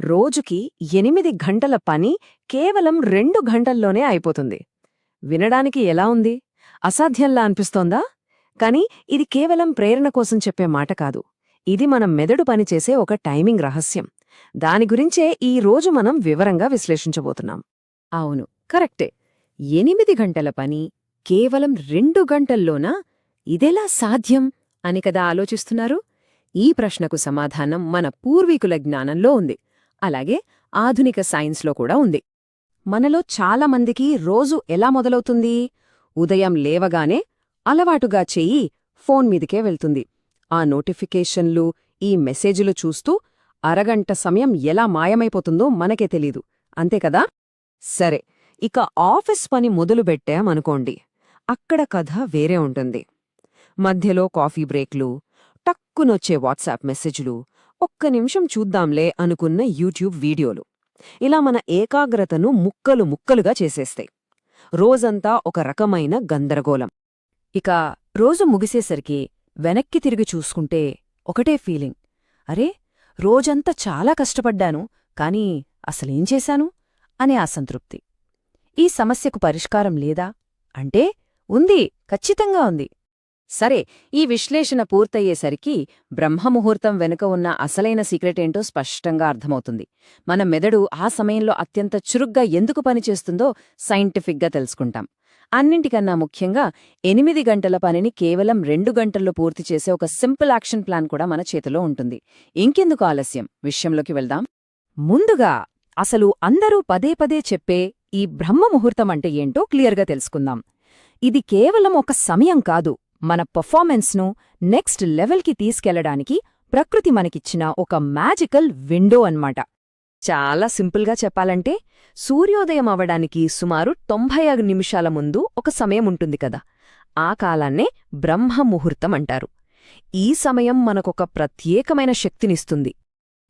రోజుకి ఎనిమిది గంటల పని కేవలం రెండు గంటల్లోనే అయిపోతుంది. వినడానికి ఎలా ఉంది? అసాధ్యంలా అనిపిస్తోందా? కాని ఇది కేవలం ప్రేరణ కోసం చెప్పే మాట కాదు. ఇది మనం మెదడు పనిచేసే ఒక టైమింగ్ రహస్యం. దాని గురించే ఈ రోజు మనం వివరంగా విశ్లేషించబోతున్నాం. అవును కరెక్టే. ఎనిమిది గంటల పని కేవలం రెండు గంటల్లోనా? ఇదెలా సాధ్యం అని కదా ఆలోచిస్తున్నారు? ఈ ప్రశ్నకు సమాధానం మన పూర్వీకుల జ్ఞానంలో ఉంది. అలాగే ఆధునిక సైన్స్లో కూడా ఉంది. మనలో చాలా మందికి రోజు ఎలా మొదలవుతుంది? ఉదయం లేవగానే అలవాటుగా చెయ్యి ఫోన్ మీదికే వెళ్తుంది. ఆ నోటిఫికేషన్లు ఈ మెసేజులు చూస్తూ అరగంట సమయం ఎలా మాయమైపోతుందో మనకే తెలీదు. అంతేకదా సరే ఇక ఆఫీస్ పని మొదలుపెట్టామనుకోండి అక్కడ కథ వేరే ఉంటుంది. మధ్యలో కాఫీ బ్రేక్లు టక్కునొచ్చే వాట్సాప్ మెసేజ్లు ఒక్క నిమిషం చూద్దాంలే అనుకున్న యూట్యూబ్ వీడియోలు. ఇలా మన ఏకాగ్రతను ముక్కలు ముక్కలుగా చేసేస్తాయి. రోజంతా ఒక రకమైన గందరగోళం. ఇక రోజు ముగిసేసరికి వెనక్కి తిరిగి చూసుకుంటే ఒకటే ఫీలింగ్. అరే రోజంతా చాలా కష్టపడ్డాను కానీ అసలేం చేశాను? అనే అసంతృప్తి. ఈ సమస్యకు పరిష్కారం లేదా? అంటే ఉంది ఖచ్చితంగా ఉంది. సరే ఈ విశ్లేషణ పూర్తయ్యేసరికి బ్రహ్మముహూర్తం వెనుక ఉన్న అసలైన సీక్రెటేంటో స్పష్టంగా అర్థమవుతుంది. మన మెదడు ఆ సమయంలో అత్యంత చురుగ్గా ఎందుకు పనిచేస్తుందో సైంటిఫిక్గా తెలుసుకుంటాం. అన్నింటికన్నా ముఖ్యంగా ఎనిమిది గంటల పనిని కేవలం రెండు గంటల్లో పూర్తి చేసే ఒక సింపుల్ యాక్షన్ ప్లాన్ కూడా మన చేతిలో ఉంటుంది. ఇంకెందుకు ఆలస్యం? విషయంలోకి వెళ్దాం. ముందుగా అసలు అందరూ పదే పదే చెప్పే ఈ బ్రహ్మముహూర్తం అంటే ఏంటో క్లియర్గా తెలుసుకుందాం. ఇది కేవలం ఒక సమయం కాదు. మన పర్ఫార్మెన్స్ను నెక్స్ట్ లెవెల్కి తీసుకెళ్ళడానికి ప్రకృతి మనకిచ్చిన ఒక మ్యాజికల్ విండో అన్మాట చాలా సింపుల్గా చెప్పాలంటే సూర్యోదయం అవడానికి సుమారు తొంభై ఐదు నిమిషాల ముందు ఒక సమయం ఉంటుంది కదా. ఆ కాలాన్నే బ్రహ్మముహూర్తం అంటారు. ఈ సమయం మనకొక ప్రత్యేకమైన శక్తినిస్తుంది.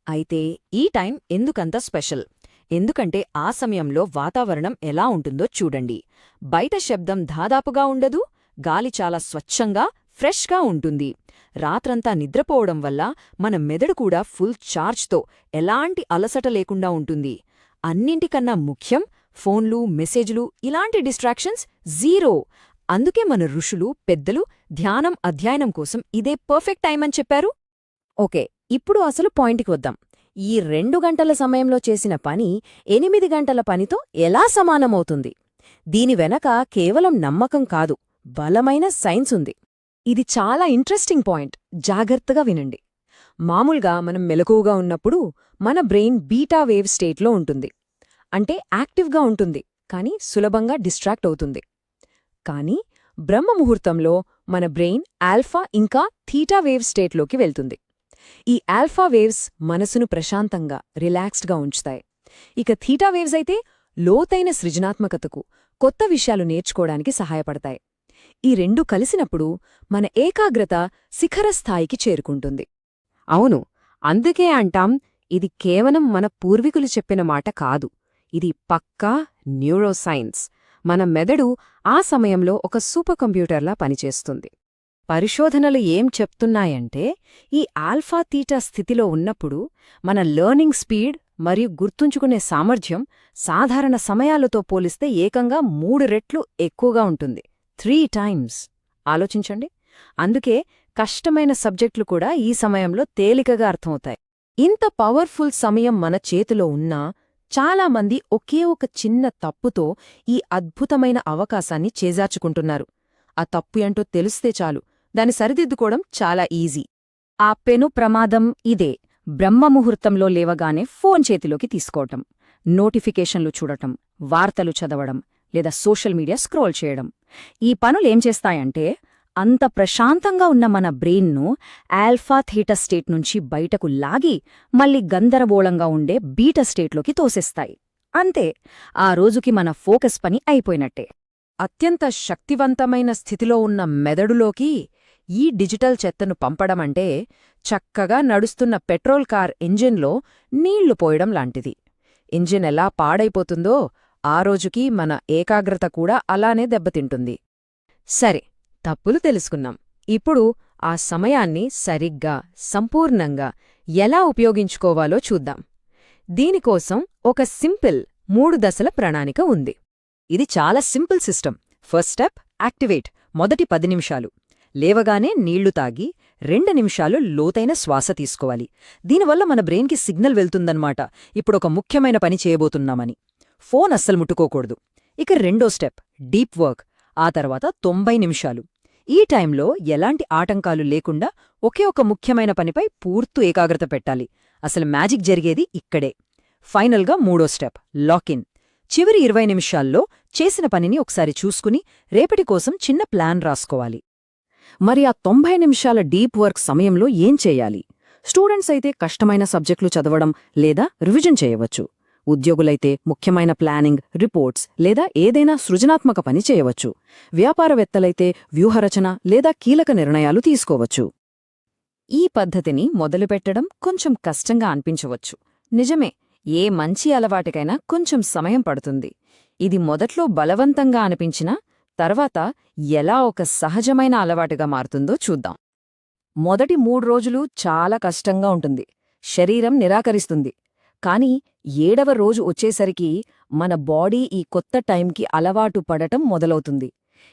అయితే ఈ టైం ఎందుకంత స్పెషల్? ఎందుకంటే ఆ సమయంలో వాతావరణం ఎలా ఉంటుందో చూడండి. బయట శబ్దం దాదాపుగా ఉండదు గాలి చాలా స్వచ్ఛంగా ఫ్రెష్గా ఉంటుంది. రాత్రంతా నిద్రపోవడం వల్ల మన మెదడు కూడా ఫుల్ ఛార్జ్తో ఎలాంటి అలసట లేకుండా ఉంటుంది. అన్నింటికన్నా ముఖ్యం ఫోన్లు మెసేజ్లు ఇలాంటి డిస్ట్రాక్షన్స్ జీరో. అందుకే మన ఋషులు పెద్దలు ధ్యానం అధ్యయనం కోసం ఇదే పర్ఫెక్ట్ టైం అని చెప్పారు. ఓకే ఇప్పుడు అసలు పాయింట్కి వద్దాం. ఈ రెండు గంటల సమయంలో చేసిన పని ఎనిమిది గంటల పనితో ఎలా సమానమవుతుంది? దీని వెనక కేవలం నమ్మకం కాదు. బలమైన సైన్స్ ఉంది. ఇది చాలా ఇంట్రెస్టింగ్ పాయింట్. జాగ్రత్తగా వినండి. మామూలుగా మనం మెలకువగా ఉన్నప్పుడు మన బ్రెయిన్ బీటా వేవ్ స్టేట్లో ఉంటుంది. అంటే యాక్టివ్గా ఉంటుంది కానీ సులభంగా డిస్ట్రాక్ట్ అవుతుంది. కానీ బ్రహ్మముహూర్తంలో మన బ్రెయిన్ ఆల్ఫా ఇంకా థీటా వేవ్ స్టేట్లోకి వెళ్తుంది. ఈ ఆల్ఫా వేవ్స్ మనసును ప్రశాంతంగా రిలాక్స్డ్గా ఉంచుతాయి. ఇక థీటా వేవ్స్ అయితే లోతైన సృజనాత్మకతకు కొత్త విషయాలు నేర్చుకోవడానికి సహాయపడతాయి. ఈ రెండు కలిసినప్పుడు మన ఏకాగ్రత శిఖరస్థాయికి చేరుకుంటుంది. అవును అందుకే అంటాం ఇది కేవలం మన పూర్వీకులు చెప్పిన మాట కాదు. ఇది పక్కా న్యూరోసైన్స్. మన మెదడు ఆ సమయంలో ఒక సూపర్ కంప్యూటర్లా పనిచేస్తుంది. పరిశోధనలు ఏం చెప్తున్నాయంటే ఈ ఆల్ఫా తీటా స్థితిలో ఉన్నప్పుడు మన లెర్నింగ్ స్పీడ్ మరియు గుర్తుంచుకునే సామర్థ్యం సాధారణ సమయాలతో పోలిస్తే ఏకంగా మూడు రెట్లు ఎక్కువగా ఉంటుంది. Three times. ఆలోచించండి. అందుకే కష్టమైన సబ్జెక్టులు కూడా ఈ సమయంలో తేలికగా అర్థమవుతాయి. ఇంత పవర్ఫుల్ సమయం మన చేతిలో ఉన్నా చాలామంది ఒకే ఒక చిన్న తప్పుతో ఈ అద్భుతమైన అవకాశాన్ని చేజార్చుకుంటున్నారు. ఆ తప్పు ఏంటో తెలిస్తే చాలు. దాన్ని సరిదిద్దుకోవడం చాలా ఈజీ. ఆ పెను ప్రమాదం ఇదే. బ్రహ్మముహూర్తంలో లేవగానే ఫోన్ చేతిలోకి తీసుకోవటం. నోటిఫికేషన్లు చూడటం. వార్తలు చదవడం. లేదా సోషల్ మీడియా స్క్రోల్ చేయడం. ఈ పనులేం చేస్తాయంటే అంత ప్రశాంతంగా ఉన్న మన బ్రెయిన్ను ఆల్ఫా థీటా స్టేట్ నుంచి బయటకు లాగి మళ్ళీ గందరగోళంగా ఉండే బీటా స్టేట్లోకి తోసేస్తాయి. అంతే ఆ రోజుకి మన ఫోకస్ పని అయిపోయినట్టే. అత్యంత శక్తివంతమైన స్థితిలో ఉన్న మెదడులోకి ఈ డిజిటల్ చెత్తను పంపడమంటే చక్కగా నడుస్తున్న పెట్రోల్ కార్ ఇంజిన్లో నీళ్ళు పోయడం లాంటిది. ఇంజిన్ ఎలా పాడైపోతుందో ఆ రోజుకి మన ఏకాగ్రత కూడా అలానే దెబ్బతింటుంది. సరే తప్పులు తెలుసుకున్నాం. ఇప్పుడు ఆ సమయాన్ని సరిగ్గా సంపూర్ణంగా ఎలా ఉపయోగించుకోవాలో చూద్దాం. దీనికోసం ఒక సింపుల్ మూడు దశల ప్రణాళిక ఉంది. ఇది చాలా simple system. First step activate. మొదటి పది నిమిషాలు. లేవగానే నీళ్ళు తాగి రెండు నిమిషాలు లోతైన శ్వాస తీసుకోవాలి. దీనివల్ల మన బ్రెయిన్కి సిగ్నల్ వెళ్తుందన్నమాట. ఇప్పుడొక ముఖ్యమైన పని చేయబోతున్నామని. ఫోన్ అస్సలు ముట్టుకోకూడదు. ఇక రెండో స్టెప్ డీప్ వర్క్. ఆ తర్వాత తొంభై నిమిషాలు. ఈ టైంలో ఎలాంటి ఆటంకాలు లేకుండా ఒకే ఒక ముఖ్యమైన పనిపై పూర్తు ఏకాగ్రత పెట్టాలి. అసలు మ్యాజిక్ జరిగేది ఇక్కడే. ఫైనల్గా మూడో స్టెప్ లాకిన్. చివరి ఇరవై నిమిషాల్లో చేసిన పనిని ఒకసారి చూసుకుని రేపటి కోసం చిన్న ప్లాన్ రాసుకోవాలి. మరి ఆ తొంభై నిమిషాల డీప్ వర్క్ సమయంలో ఏం చేయాలి? స్టూడెంట్స్ అయితే కష్టమైన సబ్జెక్టులు చదవడం లేదా రివిజన్ చేయవచ్చు. ఉద్యోగులైతే ముఖ్యమైన ప్లానింగ్ రిపోర్ట్స్ లేదా ఏదైనా సృజనాత్మక పని చేయవచ్చు. వ్యాపారవేత్తలైతే వ్యూహరచన లేదా కీలక నిర్ణయాలు తీసుకోవచ్చు. ఈ పద్ధతిని మొదలుపెట్టడం కొంచెం కష్టంగా అనిపించవచ్చు. నిజమే ఏ మంచి అలవాటుకైనా కొంచెం సమయం పడుతుంది. ఇది మొదట్లో బలవంతంగా అనిపించినా తర్వాత ఎలా ఒక సహజమైన అలవాటుగా మారుతుందో చూద్దాం. మొదటి మూడు రోజులు చాలా కష్టంగా ఉంటుంది. శరీరం నిరాకరిస్తుంది. కాని ఏడవ రోజు వచ్చేసరికి మన బాడీ ఈ కొత్త టైంకి అలవాటు పడటం మొదలవుతుంది.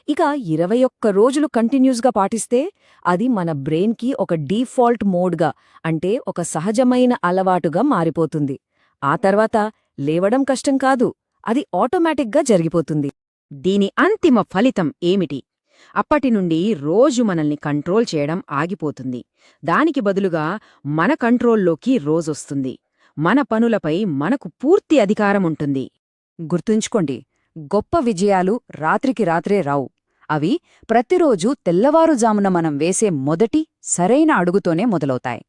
ఇక ఇరవై ఒక్క రోజులు కంటిన్యూస్గా పాటిస్తే అది మన బ్రెయిన్కి ఒక డీఫాల్ట్ మోడ్గా అంటే ఒక సహజమైన అలవాటుగా మారిపోతుంది. ఆ తర్వాత లేవడం కష్టం కాదు అది ఆటోమేటిక్గా జరిగిపోతుంది. దీని అంతిమ ఫలితం ఏమిటి? అప్పటినుండి రోజు మనల్ని కంట్రోల్ చేయడం ఆగిపోతుంది. దానికి బదులుగా మన కంట్రోల్లోకి రోజొస్తుంది. మన పనులపై మనకు పూర్తి అధికారముంటుంది. గుర్తుంచుకోండి గొప్ప విజయాలు రాత్రికి రాత్రే రావు. అవి ప్రతిరోజూ తెల్లవారుజామున మనం వేసే మొదటి సరైన అడుగుతోనే మొదలవుతాయి.